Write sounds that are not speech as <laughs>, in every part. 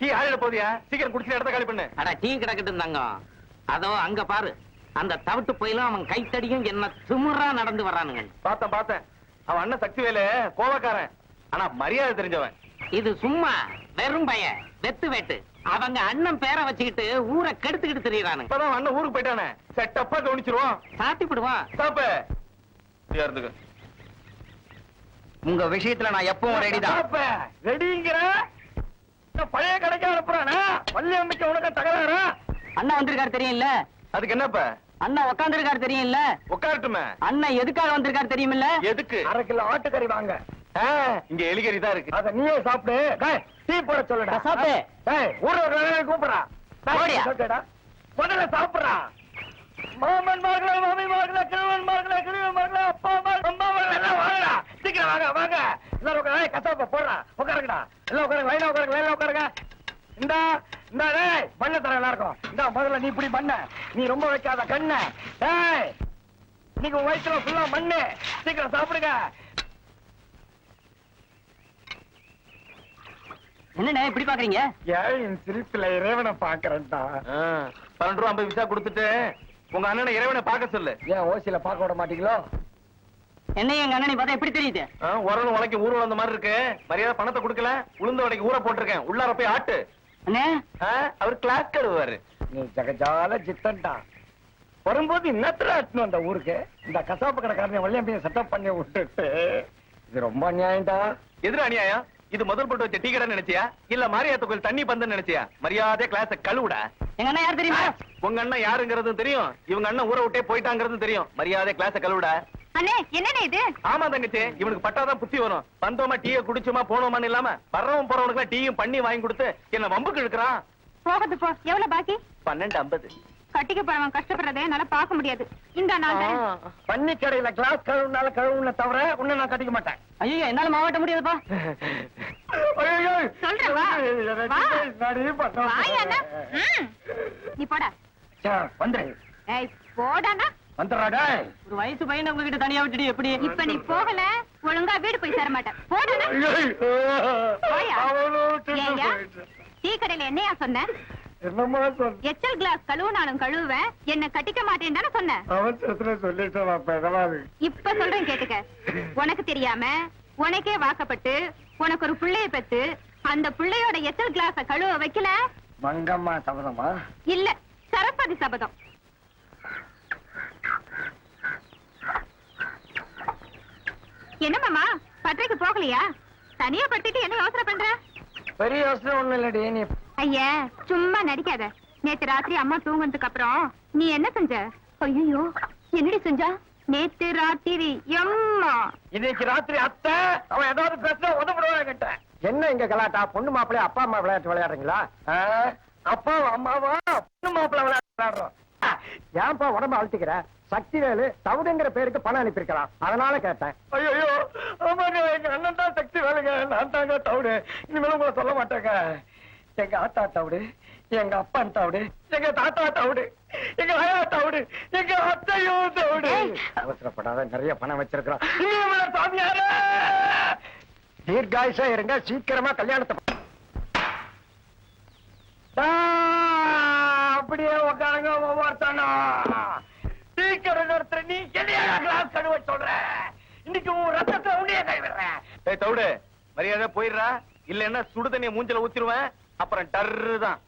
Tea ஆறிட போதியா சீக்கிரம் குடிச்சு இடத்த காலி பண்ணு. அட டீ கிடக்கட்டும் இருந்தாங்க அதோ அங்க பாரு. அந்த தவிட்டு போயிலும் அவன் கைத்தடியும் என்ன திமிரா நடந்து வர்றானுங்க. பார்த்தேன் பார்த்தேன். அவன் அண்ணன் சக்தி வேலு கோவக்காரன். ஆனா மரியாதை தெரிஞ்சவன். இது சும்மா வெறும் பய வெத்து வெட்டு. அவங்க அண்ணன் பேரை வச்சுக்கிட்டு ஊரை கெடுத்துக்கிட்டு தெரியறானுங்க. இப்பதான் அண்ணன் ஊருக்கு போயிட்டானே. செட்டப்பா கவனிச்சிருவான் சாத்திப்பிடுவான் சாப்ப. இருந்துக்க. உங்க விஷயத்துல நான் எப்பவும் ரெடிதான் ரெடிங்கிற பழைய கடைக்கு அனுப்புறானா? பள்ளி அமைக்க உனக்கு தகராறா? அண்ணா வந்திருக்காரு தெரியும்ல? அதுக்கு என்னப்ப? அண்ணா உட்காந்துருக்காரு தெரியும்ல? உட்காரட்டுமே அண்ணன் எதுக்காக வந்திருக்காரு தெரியுமில்ல? எதுக்கு? அரை கிலோ ஆட்டுக்கறி வாங்க. இங்க எலிகறி தான் இருக்கு. அத நீயே சாப்பிடு. டீ போட சொல்லுடா. சாப்பிடு. ஊர்ல ஒரு கூப்பிடுறா. முதல்ல சாப்பிடுறா. மாமன் மகளே மாமி மகளே கிழவன் மகளே கிழவன் மகளே அப்பா மகள் அம்மா மகள் எல்லாம் வாங்கடா சீக்கிரம் வாங்க வாங்க எல்லாரும் உட்கார. கசாப்ப போடுறா. உட்காருங்கடா. எல்லாம் உட்காருங்க லைனா உட்காருங்க லைனா உட்காருங்க. இந்தா இந்த டேய் பண்ண தர எல்லாருக்கும். இந்த முதல்ல நீ இப்படி பண்ண. நீ ரொம்ப வைக்காத கண்ணு. டேய் உன் வயிற்றுல ஃபுல்லா மண்ணு. சீக்கிரம் சாப்பிடுங்க. என்னண்ணே இப்படி பாக்குறீங்க? ஏன் சிரிப்புல இறைவனை பாக்குறேன்டா. பன்னெண்டு ரூபா ஐம்பது விசா கொடுத்துட்டு உங்க அண்ணனை இறைவனை பார்க்க சொல்லு. ஏன் ஓசியில பார்க்க விட மாட்டீங்களோ? என்னைய எங்க அண்ணனை பார்த்தா எப்படி தெரியுது? உரலும் உலைக்கு ஊர் வந்த மாதிரி இருக்கு. மரியாதை பணத்தை கொடுக்கல உளுந்த வடைக்கு ஊற போட்டிருக்கேன். உள்ளார போய் ஆட்டு. அண்ணே. அவர் கிளாஸ் கழுவாரு நீ ஜகஜால ஜித்தன்டா வரும்போது இன்னத்துல அட்டுணும் அந்த ஊருக்கு? இந்த கசாப்பு கடைக்காரனை வள்ளியம்பையை செட்டப் பண்ணி விட்டுட்டு. இது ரொம்ப அநியாயம்டா. எதிர அநியாயம்? இது முதல் போட்டு வச்ச டீ கடை நினைச்சியா? இல்ல மாரியாத்த கோயில் தண்ணி பந்து நினைச்சியா? மரியாதை கிளாஸ கழுவுடா. எங்க அண்ணன் யார் தெரியுமா? உங்க அண்ணன் யாருங்கிறதும் தெரியும். இவங்க அண்ணன் ஊரை விட்டே போயிட்டாங்கிறதும் தெரியும். மரியாதை கிளாஸ கழுவுடா. அண்ணே என்னண்ணே இது? ஆமா தங்கச்சி இவனுக்கு பட்டாதான் புத்தி வரும். வந்தோமா டீயை குடிச்சோமா போனோமான்னு இல்லாம வர்றவன் போறவனுக்கு டீயும் பண்ணி வாங்கி கொடுத்து என்ன வம்புக்கு இழுக்கிறான். போகுது போ. எவ்வளவு பாக்கி? பன்னெண்டு ஐம்பது. கட்டிக்க போறவன் கஷ்டப்படுறதே என்னால பார்க்க முடியாது. இந்த நாள். பண்ணி கடையில கிளாஸ் கழுவுனால கழுவுன தவிர உன்னை நான் கட்டிக்க மாட்டேன். ஐயோ என்னால மாவட்ட முடியாதுப்பா. சொல்றேன் வா. வா. நீ போடா. வந்துரு. ஏய் போடாண்ணா. வந்துடுறா டேய் ஒரு வயசு பையனை உங்ககிட்ட தனியா விட்டுட்டு எப்படி? இப்ப நீ போகல ஒழுங்கா வீடு போய் சேர மாட்டேன். டீ கடையில என்னையா சொன்ன? என்னம்மா சொன்ன? எச்சல் கிளாஸ் கழுவுனாலும் கழுவுவேன் என்ன கட்டிக்க மாட்டேன்னு தானே சொன்ன? இப்ப சொல்றேன் கேட்டுக்க. உனக்கு தெரியாம உனக்கே வாக்கப்பட்டு உனக்கு ஒரு பிள்ளைய பெத்து அந்த பிள்ளையோட எச்சல் கிளாஸ கழுவ வைக்கல? மங்கம்மா சபதமா? இல்ல சரஸ்வதி சபதம். என்ன மாமா? பட்டறைக்கு போகலையா? தனியா பட்டுட்டு என்ன யோசனை பண்ற? பெரிய யோசனை ஒண்ணும் இல்லடி நீ ஐயா சும்மா நடிக்காத. நேத்து ராத்திரி அம்மா தூங்குனதுக்கு அப்புறம் நீ என்ன செஞ்ச? ஐயோ என்னடி செஞ்சா? நேத்து ராத்திரி எம்மா. இன்னைக்கு ராத்திரி அத்தை அவன் ஏதாவது பேசினா உதவிடுவான் கிட்ட என்ன இங்க கலாட்டா? பொண்ணு மாப்பிள்ளை அப்பா அம்மா விளையாட்டு விளையாடுறீங்களா? ஆ? அப்பாவா அம்மாவா பொண்ணு மாப்பிள்ளை விளையாட்டு விளையாடுறோம் ஏன்பா உடம்ப அழுத்திக்கிற? சக்திவேலு தவுடுங்கிற பேருக்கு பணம் அனுப்பியிருக்கலாம் அதனால கேட்டேன். ஐயோ ஆமாங்க எங்க அண்ணன் தான் சக்தி வேலுங்க நான் தாங்க தவுடு. இனிமேல் உங்களை சொல்ல மாட்டேங்க. எங்க ஆத்தா தவுடு எங்க அப்பா தவுடு எங்க தாத்தா தவுடு எங்க ஆயா தவுடு எங்க அத்தையும் தவுடு. அவசரப்படாத நிறைய பணம் வச்சிருக்கிறோம் சாமியாரே! தீர்காயுஷா இருங்க சீக்கிரமா கல்யாணத்தை அப்படியே உட்காருங்க ஒவ்வொருத்தனும். நிறுத்துற நீ என்னையா கிளாஸ் கழுவ சொல்ற? இன்னைக்கு உன் ரத்தத்தை உன்னையே கைவிடுறேன் ஏய் தவிடு மரியாதை போயிடுறா. இல்லன்னா சுடு தண்ணியை மூஞ்சில ஊத்திருவேன் அப்புறம் டர்ரு தான்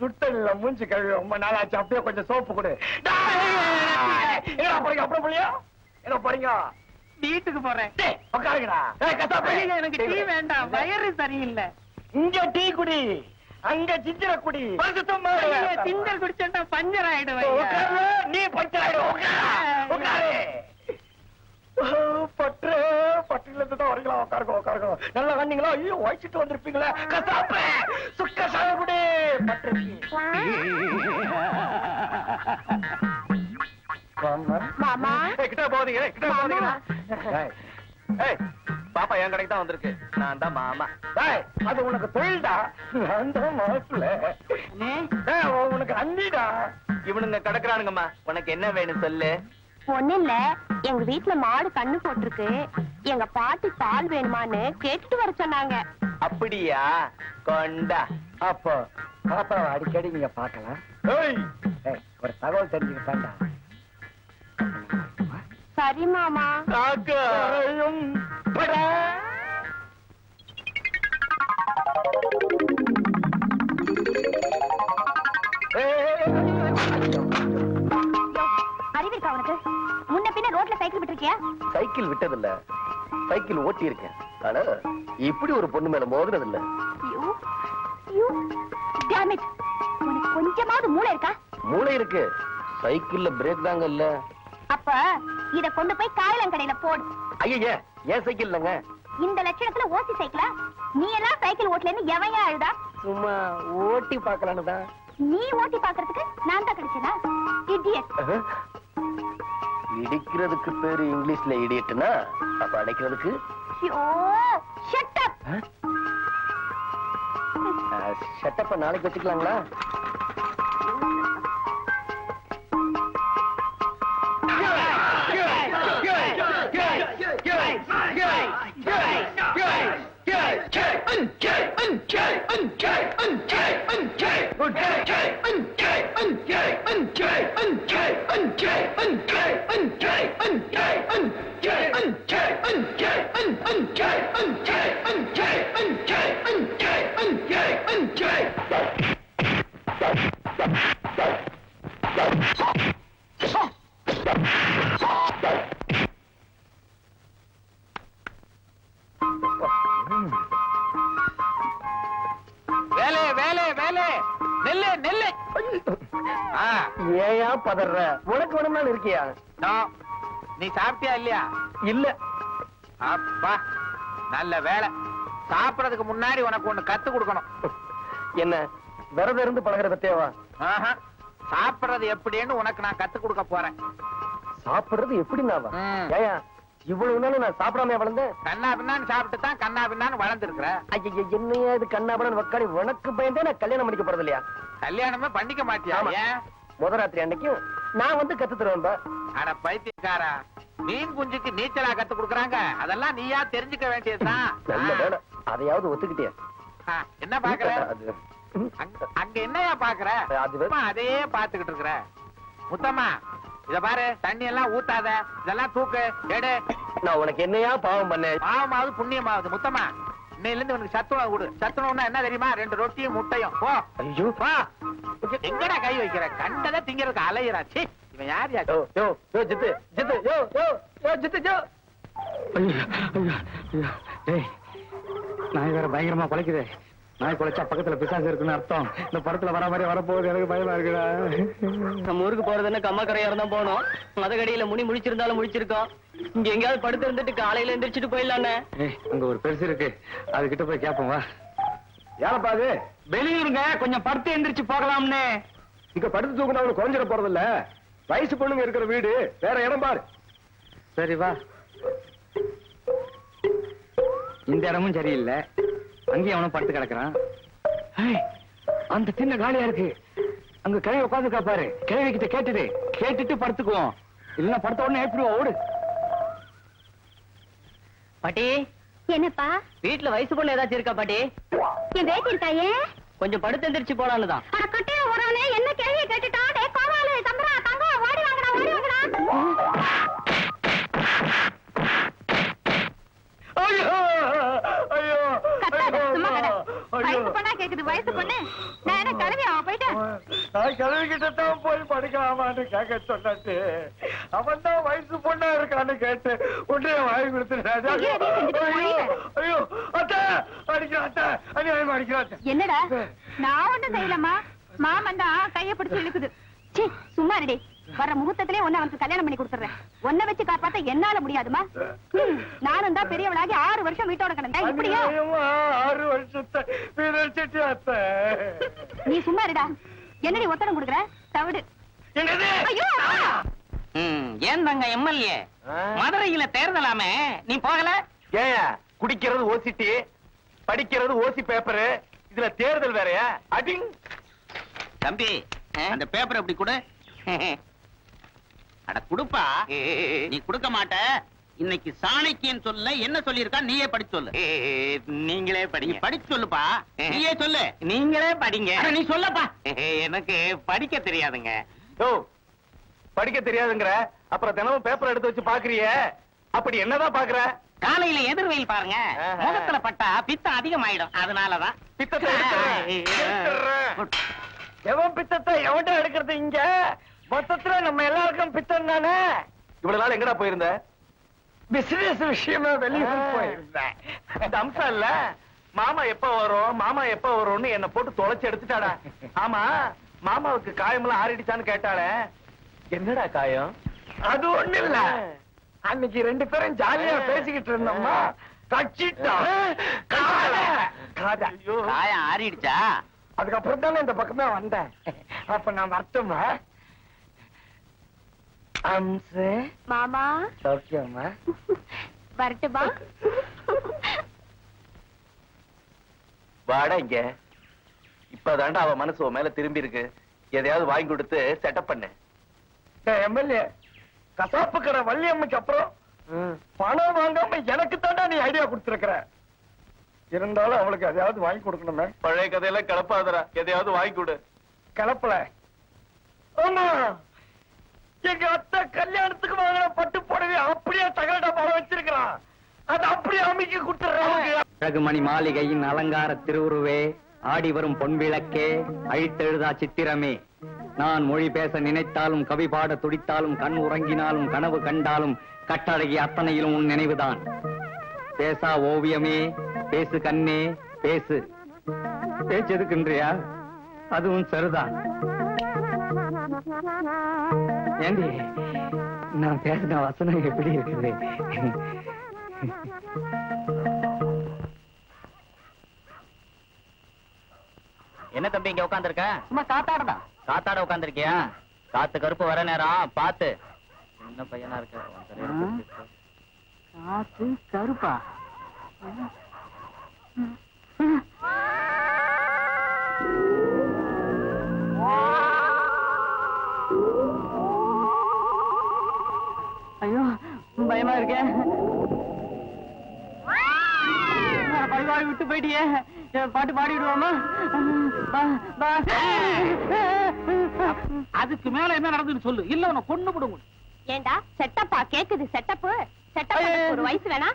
சுட்டல்ல மூஞ்சி கழுவி ரொம்ப நாளாச்சு. அப்படியே கொஞ்சம் சோப்பு கொடு. டேய், எங்கடா போறீங்க? அப்புறம் எங்க போறீங்க? வீட்டுக்கு போறேன். உட்காருங்கடா. எனக்கு டீ வேண்டாம். வயிறு சரியில்லை. இங்க டீ குடி. அங்க சிஞ்சர குடி. திண்டல் குடிச்சா பஞ்சர் உட்காரு, நீ பச்சராயிடு உட்காரு பற்று பட்டுல இருந்து தான் வரீங்களா? உட்காருங்க உட்காருங்க. நல்லா வந்தீங்களா? ஐயோ வயசிட்டு வந்திருப்பீங்களே. கசாப்பு சுக்க சாகுடி பற்று மாமா. கிட்ட போதீங்க கிட்ட போதீங்க ஏய் பாப்பா என் கடைக்கு தான் வந்திருக்கு. நான் தான் மாமா. அது உனக்கு தொழில்டா? நான் தான் மாப்பிள்ள. உனக்கு அண்ணிடா? இவனுங்க கிடக்குறானுங்கம்மா. உனக்கு என்ன வேணும் சொல்லு. ஒண்ணு இல்ல. எங்க வீட்ல மாடு கண்ணு போட்டிருக்கு. எங்க பாட்டி பால் வேணுமான்னு கேட்டுட்டு வர சொன்னாங்க. அப்படியா? கொண்டா. அப்போ பாப்பாவை அடிக்கடி நீங்க பார்க்கலாம். ஏய், ஒரு தகவல் தெரிஞ்சுக்கிட்டாண்டா? சரி மாமா. காக்காயும். அறிவிருக்கா உனக்கு? முன்ன பின்ன ரோட்ல சைக்கிள் விட்டுருக்கியா? சைக்கிள் விட்டதில்ல. சைக்கிள் ஓட்டி இருக்கேன் ஆனா இப்படி ஒரு பொண்ணு மேல மோதுனது இல்ல யூ யூ டேம் இட் உனக்கு கொஞ்சமாவது மூளை இருக்கா? மூளை இருக்கு. சைக்கிள்ல பிரேக் தாங்க இல்ல. அப்ப இத கொண்டு போய் காயலங்கடையில போடு. ஐயா ஏன் சைக்கிள் இல்லங்க? இந்த லட்சணத்துல ஓசி சைக்கிளா? நீ எல்லாம் சைக்கிள் ஓட்டலன்னு எவையா அழுதா? சும்மா ஓட்டி பார்க்கலான்னு தான் நீ ஓட்டி பாக்குறதுக்கு நான் தான் கிடைச்சனா? இடியட் இடிக்கிறதுக்கு பேரு இங்கிலீஷ்ல இடியட்டுனா அப்ப அடைக்கிறதுக்கு? ஐயோ ஷட் அப் ஷட்டப்ப நாளைக்கு வச்சுக்கலாங்களா? வேலை ஏயா பதற உனக்கு வேணும்னாலும் இருக்கியா? நோ. சாப்பிட்டியா இல்லையா? இல்ல. அப்பா நல்ல வேலை சாப்பிடறதுக்கு முன்னாடி உனக்கு ஒண்ணு கத்து கொடுக்கணும். என்ன விரதம் இருந்து பழகுற பத்தியாவா ஆஹா. சாப்பிடுறது எப்படின்னு உனக்கு நான் கத்து கொடுக்க போறேன். சாப்பிடுறது எப்படி நாவா. ஏயா இவ்வளவு நாளும் நான் சாப்பிடாம வளர்ந்தேன்? கண்ணா பின்னான்னு சாப்பிட்டு தான் கண்ணா பின்னான்னு வளர்ந்துருக்குற. ஐயா என்னையா இது கண்ணாபடன் வக்காடி உனக்கு பயந்தே நான் கல்யாணம் பண்ணிக்க போறது இல்லையா கல்யாணமே பண்ணிக்க மாட்டியா முதராத்திரி அன்னைக்கும் நான் வந்து கத்து தருவேன்பா அட பைத்தியக்காரா மீன் குஞ்சுக்கு நீச்சலா கத்து கொடுக்கறாங்க. அதெல்லாம் நீயா தெரிஞ்சுக்க வேண்டியதுதான். <laughs> நல்ல வேலை. அதையாவது ஒத்துக்கிட்டே என்ன பாக்குற அங்க என்னையா பாக்குற அதையே பாத்துக்கிட்டு இருக்கிற. முத்தம்மா இத பாரு தண்ணி எல்லாம் ஊத்தாத. இதெல்லாம் தூக்கு எடு. நான் உனக்கு என்னையா பாவம் பண்ணேன்? பாவமாவது புண்ணியமாவது. முத்தம்மா இன்னையில இருந்து உனக்கு சத்துணவு கொடு. சத்துணவுன்னா என்ன தெரியுமா? ரெண்டு ரொட்டியும் முட்டையும். போ. ஐயோ. வா எங்கடா கை வைக்கிற? கண்டதை திங்கிறதுக்கு அலையிறா. சீ. இவன் யார் யா? யோ யோ யோ ஜித்து ஜித்து யோ யோ யோ ஜித்து யோ. ஐயோ ஐயோ டேய் நாய் வேற பயங்கரமா குலைக்குது. நாய் குலைச்சா பக்கத்துல பிசாசு இருக்குன்னு அர்த்தம். இந்த படத்துல வர மாதிரி வரப்போகுது எனக்கு பயமா இருக்குடா. நம்ம ஊருக்கு போறதுன்னு கம்மக்கரையா இருந்தா போனோம். மதகடியில முனி முழிச்சிருந்தாலும் முழிச்சிருக்கோம். இங்க எங்கேயாவது படுத்து இருந்துட்டு காலையில எந்திரிச்சிட்டு போயிடலானே ஏய் அங்க ஒரு பெருசு இருக்கு. அதுகிட்ட போய் கேப்போம் வா. ஏனப்பா அது? வெளியூருங்க. கொஞ்சம் படுத்து எந்திரிச்சு போகலாம்னு. இங்க படுத்து தூக்கினா அவனுக்கு குறைஞ்சிட போறது இல்ல வயசு பொண்ணுங்க இருக்கிற வீடு. வேற இடம் பாரு. சரி வா. இந்த இடமும் சரியில்லை. அங்கேயும் அவனும் படுத்து கிடக்குறான். அந்த சின்ன காலியா இருக்கு. அங்க கிழவி உட்காந்துக்கா பாரு கிழவி கிட்ட கேட்டுட்டு கேட்டுட்டு படுத்துக்குவோம். இல்லைன்னா படுத்த உடனே ஏற்றிடுவோம் ஓடு. பாட்டி. என்னப்பா? வீட்டுல வயசு பொண்ணு ஏதாச்சும் இருக்கா பாட்டி? என் வேட்டி இருக்காயே? கொஞ்சம் படுத்து எந்திரிச்சு போலான்னு தான். என்ன கேள்வி கேட்டுட்டா டே கோவாலு தம்பரா தங்கம் ஓடி வாங்கடா ஓடி வாங்கடா ஐயோ ஐயோ கத்தாத சும்மா கடை ஐயோ வயசு பொண்ணா கேக்குது வயசு பொண்ணு? நான் என்ன கிளம்பி அவன் போயிட்டேன் நான் கிளவிக்கிட்ட தான் போய் படிக்கலாமான்னு கேட்க சொன்னாச்சு அவன் தான் வயசு பொண்ணா இருக்கான்னு கேட்டு உடனே வாங்கி கொடுத்துட்டாரு ஐயோ, அத்தை அடிக்கிறேன் அத்தை. அநியாயமா அடிக்கிறேன் அத்தை. என்னடா? நான் ஒண்ணும் செய்யலம்மா. மாமன் தான் கைய பிடிச்சு இழுக்குது. சும்மா வர முகூர்த்தத்திலே ஒண்ணு அவனுக்கு கல்யாணம் பண்ணி கொடுத்துறேன். ஒன்ன வச்சு காப்பாத்த என்னால முடியாதுமா? நானும் தான் பெரியவளாகி ஆறு வருஷம் வீட்டோட கிடந்தேன். இப்படியா? ஆறு வருஷத்தை நீ சும்மா இருடா. என்னடி ஒத்தடம் கொடுக்குற? தவிடு. என்னது? ஐயோ! ம், ஏன் தாங்க எம்எல்ஏ? மதுரையில தேர்தலாமே. நீ போகல? ஏயா குடிக்கிறது ஓசிட்டி படிக்கிறது ஓசி பேப்பரு இதுல தேர்தல் வேறயா? அடிங். தம்பி அந்த பேப்பர் எப்படி கொடு? அட குடுப்பா. நீ கொடுக்க மாட்ட. இன்னைக்கு சாணக்கியன் சொல்ல என்ன சொல்லியிருக்கா நீயே படிச்சு சொல்லு. நீங்களே படிங்க. படிச்சு சொல்லுப்பா. நீயே சொல்லு. நீங்களே படிங்க. நீ சொல்லப்பா. எனக்கு படிக்க தெரியாதுங்க. யோ படிக்க தெரியாதுங்கிற? அப்புறம் தினமும் பேப்பர் எடுத்து வச்சு பாக்குறியே. அப்படி என்னதான் பாக்குற? காலையில எதிர்வெயில் பாருங்க. முகத்துல பட்டா பித்தம் அதிகமாயிடும். அதனாலதான். பித்தத்தை. எவன் பித்தத்தை எவன்டா எடுக்கிறது இங்க? மொத்தத்துல நம்ம எல்லாருக்கும் பித்தம் தானே? இவ்வளவு நாள் எங்கடா போயிருந்த? பிசினஸ் விஷயமா வெளியூர் போயிருந்தேன் இந்த அம்சம் இல்ல. மாமா எப்ப வரும்? மாமா எப்ப வரும்னு என்ன போட்டு தொலைச்சு எடுத்துட்டாடா. ஆமா மாமாவுக்கு காயமெல்லாம் ஆறிடுச்சான்னு கேட்டாளே. என்னடா காயம்? அது ஒண்ணு இல்ல. அன்னைக்கு ரெண்டு பேரும் ஜாலியா பேசிக்கிட்டு இருந்தோமா கட்சிட்டோம் காதை, காதை. ஐயோ. காயம் ஆறிடுச்சா? அதுக்கப்புறம் தானே இந்த பக்கமே வந்தேன். அப்ப நான் வரட்டுமா அம்சு. மாமா. சௌக்கியமா வரட்டுமா? வாடா இங்க. இப்பதான்டா அவ மனசு உன் மேல திரும்பி இருக்கு எதையாவது வாங்கி கொடுத்து செட்டப் பண்ணு. எம்எல்ஏ கசாப்பு கடை வள்ளியம்மைக்கு அப்புறம் பணம் வாங்காம எனக்கு தாண்டா நீ ஐடியா கொடுத்திருக்கிற. இருந்தாலும் அவளுக்கு எதையாவது வாங்கி கொடுக்கணுமே. பழைய கதையெல்லாம் கிளப்பாதடா. எதையாவது வாங்கி கொடு. கலப்பல ஆமா எங்க அத்தை கல்யாணத்துக்கு வாங்கின பட்டு புடவை அப்படியே தகர டப்பால வச்சிருக்கிறான். அது அப்படியே அமைக்க கொடுத்துறாங்க ரகுமணி மாளிகையின் அலங்கார திருவுருவே ஆடி வரும் பொன்விளக்கே அழித்தெழுதா சித்திரமே. நான் மொழி பேச நினைத்தாலும் கவி பாட துடித்தாலும் கண் உறங்கினாலும் கனவு கண்டாலும் கட்டழகி அத்தனையிலும் உன் நினைவுதான். பேசா ஓவியமே பேசு கண்ணே பேசு. பேச்சதுக்குன்றியா அதுவும் சரிதான். ஏண்டி நான் பேசின வசனம் எப்படி இருக்குது? என்ன தம்பி இங்க உட்காந்துருக்க சும்மா காத்தாடா காத்தாட உட்காந்துருக்கியா காத்து கருப்பு வர நேரம் பாத்து சின்ன பையனா இருக்க. காத்து கருப்பா? பயமா இருக்கே பழிவாழ் விட்டு போயிட்டியே பாட்டு பாடிடுவோமா அதுக்கு மேல என்ன நடந்துன்னு சொல்லு இல்ல உன்னை கொண்டு விடுவோம் ஏண்டா செட்டப்பா கேக்குது செட்டப்பு செட்டப் ஒரு வயசு வேணா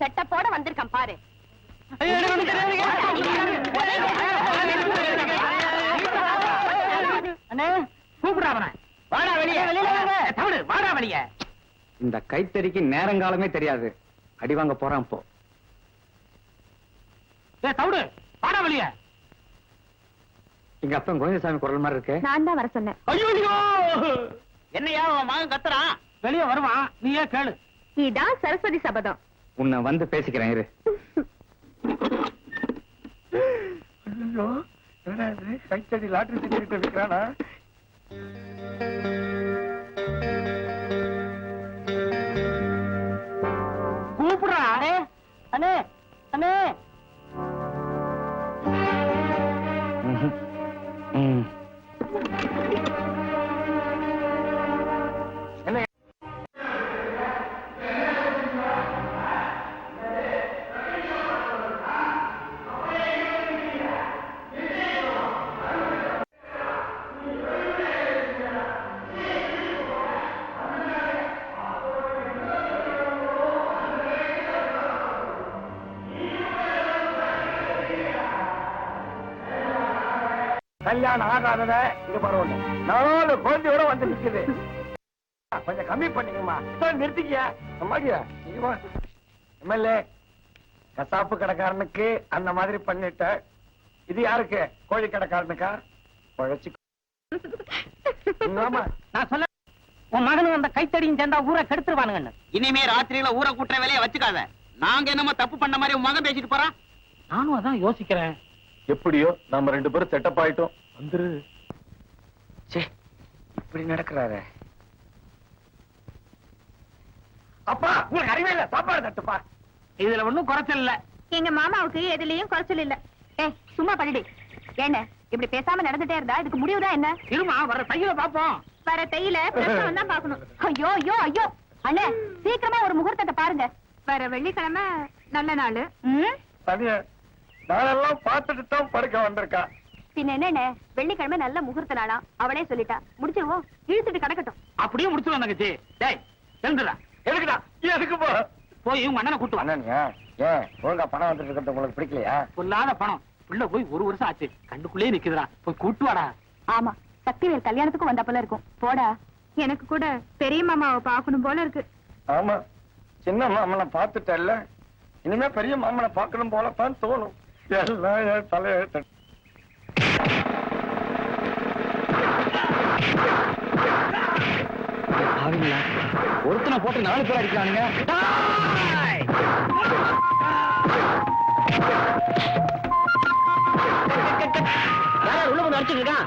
செட்டப்போட வந்திருக்கான் பாரு அண்ணே கூப்பிடா அவனை வாடா வெளியே தவிடு வாடா வெளியே இந்த கைத்தறிக்கு நேரங்காலமே தெரியாது. அடி வாங்க போறான் இப்போ தவிடு வாடா வெளியே. எங்க அப்பன் கோவிந்தசாமி குரல் மாதிரி இருக்கு. நான் தான் வர சொன்னேன். ஐயோ! என்னையா மகன் கத்துறான்? வெளியே வருவான் நீயே கேளு. இதான் சரஸ்வதி சபதம். உன்னை வந்து பேசிக்கிறேன் இரு. கைத்தடி லாட்டரி டிக்கெட் விற்கிறானா அண்ணே அண்ணே. கல்யாணம் ஆகாதத இங்க பரவாயில்ல நாலு குழந்தையோட வந்து நிக்குது. கொஞ்சம் கம்மி பண்ணிக்கமா நிறுத்திக்கியா? அம்மாடியா எம்எல்ஏ கசாப்பு கடைக்காரனுக்கு அந்த மாதிரி பண்ணிட்ட. இது யாருக்கு? கோழி கடைக்காரனுக்கா? குழைச்சு ஆமா நான் சொல்ல உன் மகனும் அந்த கைத்தடியும் சேர்ந்தா ஊரை கெடுத்துருவானுங்கன்னு. இனிமே ராத்திரியில ஊரை கூட்டுற வேலையை வச்சுக்காத. நாங்க என்னமோ தப்பு பண்ண மாதிரி உன் மகன் பேசிட்டு போறான் நானும் அதான் யோசிக்கிறேன். எப்படியோ நம்ம ரெண்டு பேரும் செட்டப் ஆயிட்டோம். வந்துரு. சே இப்படி நடக்கிறாரு அப்பா உங்களுக்கு அறிவே இல்ல சாப்பாடு தட்டுப்பா. இதுல ஒண்ணும் குறைச்சல் இல்ல. எங்க மாமாவுக்கு எதுலயும் குறைச்சல் இல்ல. ஏய் சும்மா பண்ணிடு. ஏண்ணே இப்படி பேசாம நடந்துட்டே இருந்தா இதுக்கு முடிவுதான் என்ன? இருமா வர தையில பாப்போம். வர தையில பிரசவம் தான் பாக்கணும் ஐயோ ஐயோ ஐயோ. அண்ணே சீக்கிரமா ஒரு முகூர்த்தத்தை பாருங்க. வர வெள்ளிக்கிழமை நல்ல நாள். நாளெல்லாம் பார்த்துட்டு தான் படுக்க வந்திருக்கா. பின்ன என்னண்ணே வெள்ளிக்கிழமை நல்ல முகூர்த்த நாளா? அவளே சொல்லிட்டா. முடிச்சிருவோம். இழுத்துட்டு கிடக்கட்டும். அப்படியே முடிச்சுடுவோம் தங்கச்சி. டேய் எழுந்துடா. எதுக்குடா எதுக்கு போ? போய் உங்க அண்ணனை கூட்டு வா. அண்ணன் ஏன்? ஏன் ஒழுங்கா பணம் வந்துட்டு இருக்கிறது உங்களுக்கு பிடிக்கலையா? பொல்லாத பணம். புள்ள போய் ஒரு வருஷம் ஆச்சு. கண்டுக்குள்ளே நிக்குதுடா. போய் கூட்டு வாடா. ஆமா. சக்திவேல் கல்யாணத்துக்கும் வந்த போல இருக்கும். போடா. எனக்கு கூட பெரிய மாமாவை பார்க்கணும் போல இருக்கு. ஆமா. சின்ன மாமனை பார்த்துட்டல்ல. இனிமே பெரிய மாமனை பார்க்கணும் போலத்தான் தோணும். எல்லாம் தலையெழுத்து பாருங்களா ஒருத்தனை போட்டு நாலு பேர் அடிக்கிறானுங்க. உள்ள வந்து அடிச்சுட்டு இருக்கான்?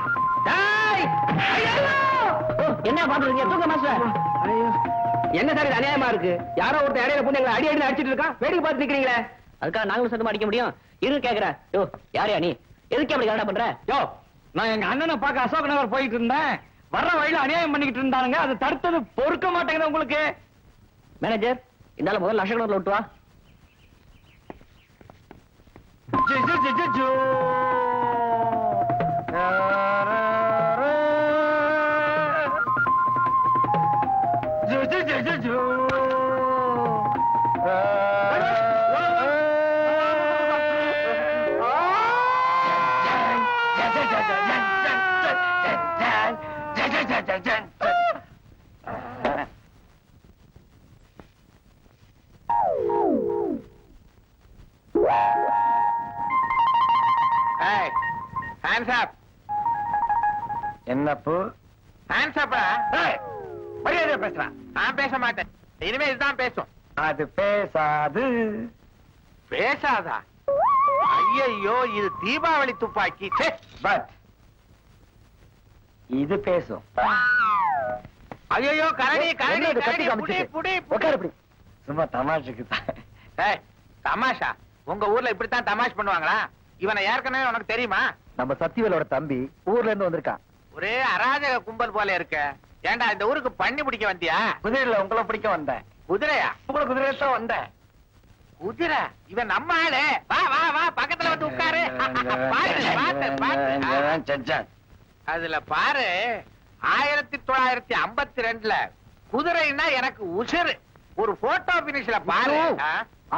என்ன பாத்துறீங்க தூக்க மாஸ்டர். என்ன சார் இது அநியாயமா இருக்கு? யாரோ ஒருத்தன் இடையில பொண்ணு எங்களை அடி அடி அடிச்சிட்டு இருக்கான். வேடிக்கை பார்த்து நிக்கிறீங்களே. அதுக்காக நாங்களும் சத்தமா அடிக்க முடியும். இரு கேக்குறேன் யோ யாரையா நீ? எதுக்கு அப்படி கலடா பண்ற? யோ! நான் எங்க அண்ணனை பார்க்க அசோக் நகர் போயிட்டு இருந்தேன். வர்ற வழியில அநியாயம் பண்ணிக்கிட்டு இருந்தானுங்க. அது தடுத்தது பொறுக்க மாட்டேங்குது உங்களுக்கு. மேனேஜர் இந்தால ஆளு முதல்ல லட்சக்கணக்கில் விட்டு வா. ஜி, என்னப்பு? ஹேண்ட்ஸ் அப்பா மரியாதை பேசுறான் நான் பேச மாட்டேன். இனிமே இதுதான் பேசும். அது பேசாது. பேசாதா? ஐயையோ இது தீபாவளி துப்பாக்கி. பட் இது பேசும். ஐயோ கரடி கரடி கரடி புடி? புடி உட்காரு இப்படி சும்மா தமாஷுக்கு தான். தமாஷா? உங்க ஊர்ல இப்படித்தான் தமாஷ் பண்ணுவாங்களா? இவனை ஏற்கனவே உனக்கு தெரியுமா? நம்ம சத்திவேலோட தம்பி ஊர்ல இருந்து வந்திருக்கான் ஒரே அராஜக கும்பல் போல இருக்க. ஏன்டா இந்த ஊருக்கு பண்ணி பிடிக்க வந்தியா? குதிரையில உங்களை பிடிக்க வந்தேன். குதிரையா? உங்களை குதிரையில தான் வந்தேன். குதிரை? இவன் நம்ம ஆளு. வா வா வா பக்கத்துல வந்து உட்காரு. <laughs> பாத்து பாத்து பாத்து. அதுல பாரு ஆயிரத்தி தொள்ளாயிரத்தி ஐம்பத்தி ரெண்டுல குதிரைன்னா எனக்கு உசுரு ஒரு போட்டோ பினிஷ்ல பாரு?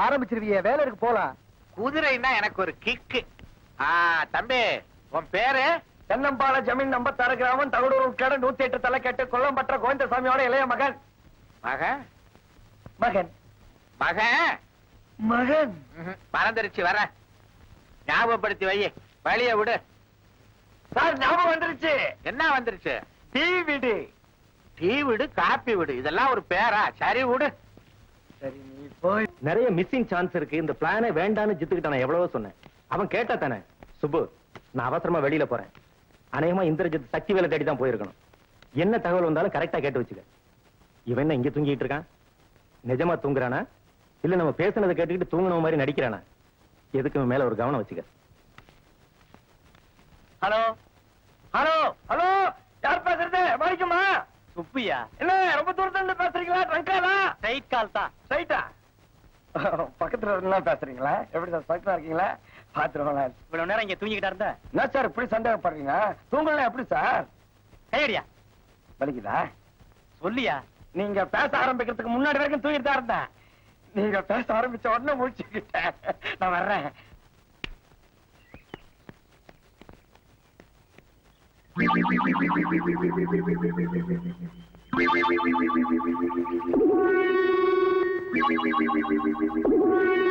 ஆரம்பிச்சிருவிய வேலை இருக்கு போலாம். குதிரைன்னா எனக்கு ஒரு கிக்கு ஆ தம்பி உன் பேரு? தென்னம்பால ஜமீன் நம்பத்தாறு கிராமம் தகடூர் உட்கட நூத்தி எட்டு தலை கேட்டு கொல்லம்பற்ற கோவிந்தசாமியோட இளைய மகன். மகன். மகன் மகன். மகன். மறந்துருச்சு வர ஞாபகப்படுத்தி வை. வழிய விடு. சார் ஞாபகம் வந்துருச்சு. என்ன வந்துருச்சு? டீ விடு. டீ விடு காப்பி விடு. இதெல்லாம் ஒரு பேரா? சரி விடு. சரி நீ போய். நிறைய மிஸ்ஸிங் சான்ஸ் இருக்கு. இந்த பிளானே வேண்டான்னு ஜித்துக்கிட்ட நான் எவ்வளவோ சொன்னேன். அவன் கேட்டா தானே சுப்பு நான் அவசரமா வெளியில போறேன். அநேகமா இந்திரஜித் சக்தி வேலை தேடி தான் போயிருக்கணும். என்ன தகவல் வந்தாலும் கரெக்டா கேட்டு வச்சுக்க. இவன் என்ன இங்க தூங்கிட்டு இருக்கான்? நிஜமா தூங்குறானா? இல்ல நம்ம பேசுனதை கேட்டுக்கிட்டு தூங்குன மாதிரி நடிக்கிறானா? எதுக்கு மேல ஒரு கவனம் வச்சுக்க? ஹலோ? ஹலோ? ஹலோ? யார் பேசுறது? வணக்கம்மா சுப்பியா. என்ன ரொம்ப தூரத்துல இருந்து பேசுறீங்களா? ட்ரங்காலா ரைட் கால் தான். ரைட்டா பக்கத்துல இருந்தா பேசுறீங்களா? எப்படி சார் பக்கத்துல இருக்கீங்களா? பாத்துருவாங்க இவ்வளவு நேரம் இங்க தூங்கிக்கிட்டா இருந்த? என்ன சார் இப்படி சந்தேகப்படுறீங்க? தூங்கலாம் எப்படி சார்? கையடியா. வலிக்குதா? சொல்லியா. நீங்க பேச ஆரம்பிக்கிறதுக்கு முன்னாடி வரைக்கும் தூங்கிட்டு தான் இருந்தேன். நீங்க பேச ஆரம்பிச்ச உடனே முடிச்சுக்கிட்டேன் நான் வர்றேன். Thank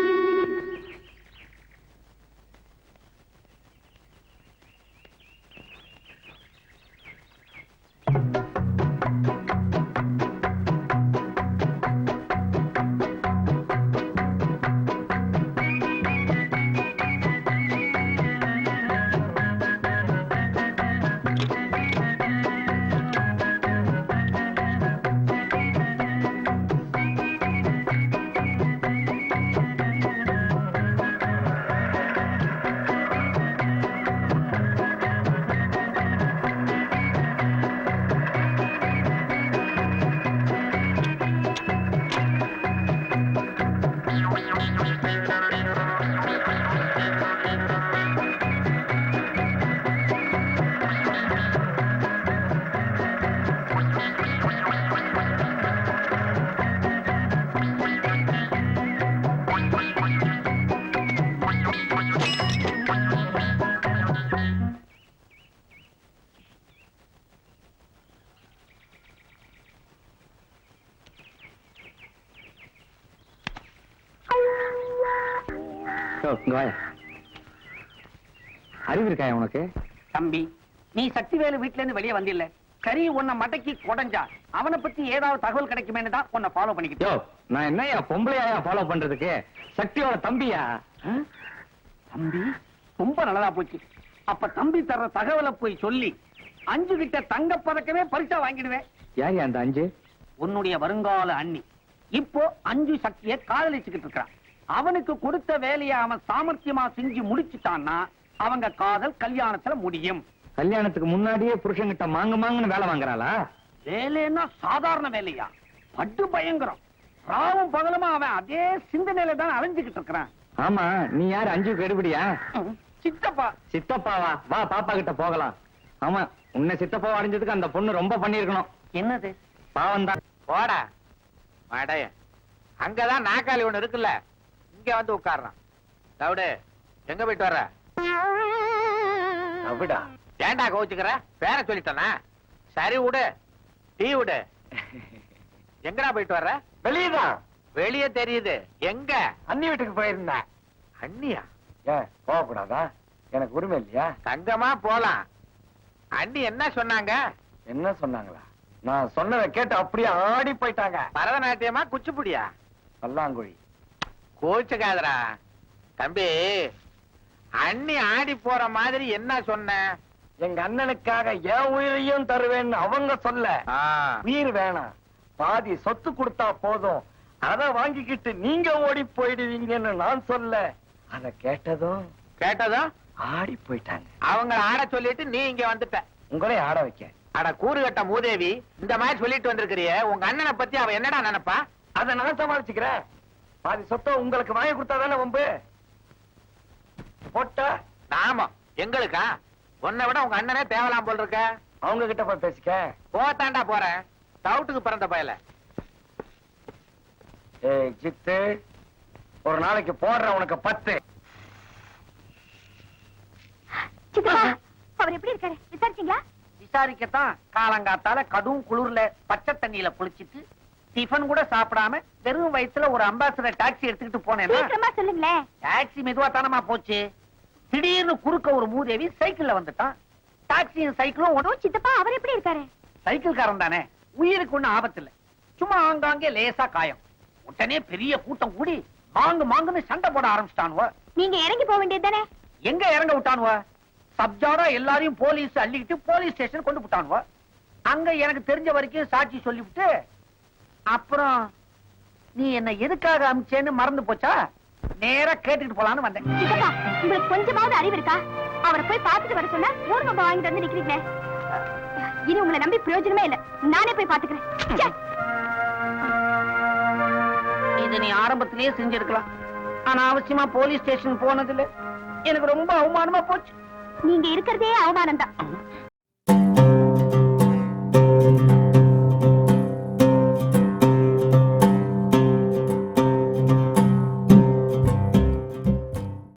you. அறிவு இருக்காயா உனக்கு? தம்பி நீ சக்தி சக்திவேலு வீட்டுல இருந்து வெளியே வந்தில்ல. சரி உன்னை மடக்கி கொடைஞ்சா. அவனை பத்தி ஏதாவது தகவல் கிடைக்குமேனு தான் உன்னை ஃபாலோ பண்ணிக்கிட்டோ நான் என்னையா பொம்பளையா ஃபாலோ பண்றதுக்கு? சக்தியோட தம்பியா? தம்பி ரொம்ப நல்லதா போச்சு. அப்ப தம்பி தர்ற தகவலை போய் சொல்லி அஞ்சு கிட்ட தங்க பதக்கமே பரிசா வாங்கிடுவேன். யார் அந்த அஞ்சு? உன்னுடைய வருங்கால அண்ணி. இப்போ அஞ்சு சக்தியை காதலிச்சுக்கிட்டு இருக்கான் அவனுக்கு கொடுத்த வேலையை அவன் சாமர்த்தியமா செஞ்சு முடிச்சுட்டான்னா அவங்க காதல் கல்யாணத்துல முடியும். கல்யாணத்துக்கு முன்னாடியே புருஷன்கிட்ட மாங்கு மாங்குன்னு வேலை வாங்குறாளா? வேலைன்னா சாதாரண வேலையா? பட்டு பயங்கரம். ராவும் பகலுமா அவன் அதே சிந்தனையில தான் அலைஞ்சுக்கிட்டு இருக்கிறான். ஆமா நீ யாரு? அஞ்சு கெடுபடியா சித்தப்பா. சித்தப்பாவா? வா பாப்பா கிட்ட போகலாம். ஆமா உன்னை சித்தப்பா அடைஞ்சதுக்கு அந்த பொண்ணு ரொம்ப பண்ணிருக்கணும் என்னது? பாவம் தான் போடா மடைய அங்கதான் நாக்காளி ஒண்ணு இருக்குல்ல இங்க வந்து உட்கார்றான். தவிடு எங்க போயிட்டு வர்ற? அப்படிடா ஏன்டா கோச்சுக்கிற பேர சொல்லிட்டனா? சரி விடு டீ விடு. <laughs> எங்கடா போயிட்டு வர்ற? வெளியதான். வெளிய தெரியுது. எங்க? அண்ணி வீட்டுக்கு போயிருந்தேன். அண்ணியா? ஏன் போகக்கூடாதா? எனக்கு உரிமை இல்லையா? தங்கமா போலாம். அண்ணி என்ன சொன்னாங்க? என்ன சொன்னாங்களா? நான் சொன்னதை கேட்டு அப்படியே ஆடி போயிட்டாங்க. பரதநாட்டியமா குச்சிப்புடியா? பல்லாங்குழி. கோச்சுக்காதடா. தம்பி அண்ணி ஆடி போற மாதிரி என்ன சொன்ன? எங்க அண்ணனுக்காக என் உயிரையும் தருவேன்னு அவங்க சொல்ல. உயிர் வேணாம். பாதி சொத்து கொடுத்தா போதும். அத வாங்கிக்கிட்டு நீங்க ஓடி போயிடுவீங்கன்னு நான் சொல்ல. அத கேட்டதும் கேட்டதும் ஆடி போயிட்டாங்க. அவங்க ஆட சொல்லிட்டு நீ இங்க வந்துட்ட. உங்களே ஆட வைக்க. அட கூறு கட்ட மூதேவி இந்த மாதிரி சொல்லிட்டு வந்திருக்கிறியே உங்க அண்ணனை பத்தி அவ என்னடா நினைப்பா? அத நான் சமாளிச்சுக்கிறேன். பாதி சொத்தை உங்களுக்கு வாங்கி கொடுத்தா தானே வம்பு? போட்டா? நாம எங்களுக்கா? உன்னை விட உங்க அண்ணனே தேவலாம் போல் இருக்க. அவங்க கிட்ட போய் பேசிக்க. போத்தாண்டா போறேன். டவுட்டுக்கு பிறந்த பயல. ஜித்து ஒரு நாளைக்கு போடுற உனக்கு பத்து. அவர் எப்படி இருக்காரு? விசாரிச்சீங்களா? விசாரிக்கத்தான் காலங்காத்தால கடும் குளிர்ல பச்சை தண்ணியில குளிச்சிட்டு டிஃபன் கூட சாப்பிடாம வெறும் வயித்துல ஒரு அம்பாசிடர் டாக்ஸி எடுத்துக்கிட்டு சீக்கிரமா சொல்லுங்களேன். டாக்ஸி மெதுவா தானமா போச்சு. திடீர்னு குறுக்க ஒரு மூதேவி சைக்கிள்ல வந்துட்டான். டாக்ஸியும் சைக்கிளும் ஓ சித்தப்பா அவர் எப்படி இருக்காரு? சைக்கிள்காரன் தானே. உயிருக்கு ஒண்ணும் ஆபத்து இல்ல சும்மா ஆங்காங்கே லேசா காயம். உடனே பெரிய கூட்டம் கூடி மாங்கு மாங்குன்னு சண்டை போட ஆரம்பிச்சிட்டானுவ. நீங்க இறங்கி போக வேண்டியது தானே? எங்க இறங்க விட்டானுவ? சப்ஜாடா எல்லாரையும் போலீஸ் அள்ளிக்கிட்டு போலீஸ் ஸ்டேஷன் கொண்டு விட்டானுவ? அங்க எனக்கு தெரிஞ்ச வரைக்கும் சாட்சி சொல்லிவிட்டு அப்புறம் நீ என்ன எதுக்காக அமிச்சேன்னு மறந்து போச்சா? நேரா கேட்டுட்டு போலான்னு வந்தேன். சித்தப்பா உங்களுக்கு கொஞ்சமாவது அறிவு இருக்கா? அவரை போய் பார்த்துட்டு வர சொன்னா ஊர் வாங்கிட்டு வந்து நிக்கிறீங்களே. இனி உங்களை நம்பி பிரயோஜனமே இல்ல. நானே போய் பாத்துக்கிறேன் ச்சே. நீ ஆரம்பத்திலேயே செஞ்சிருக்கலாம். ஆனா அவசியமா போலீஸ் ஸ்டேஷன் போனதுல எனக்கு ரொம்ப அவமானமா போச்சு. நீங்க இருக்கிறதே அவமானம் தான்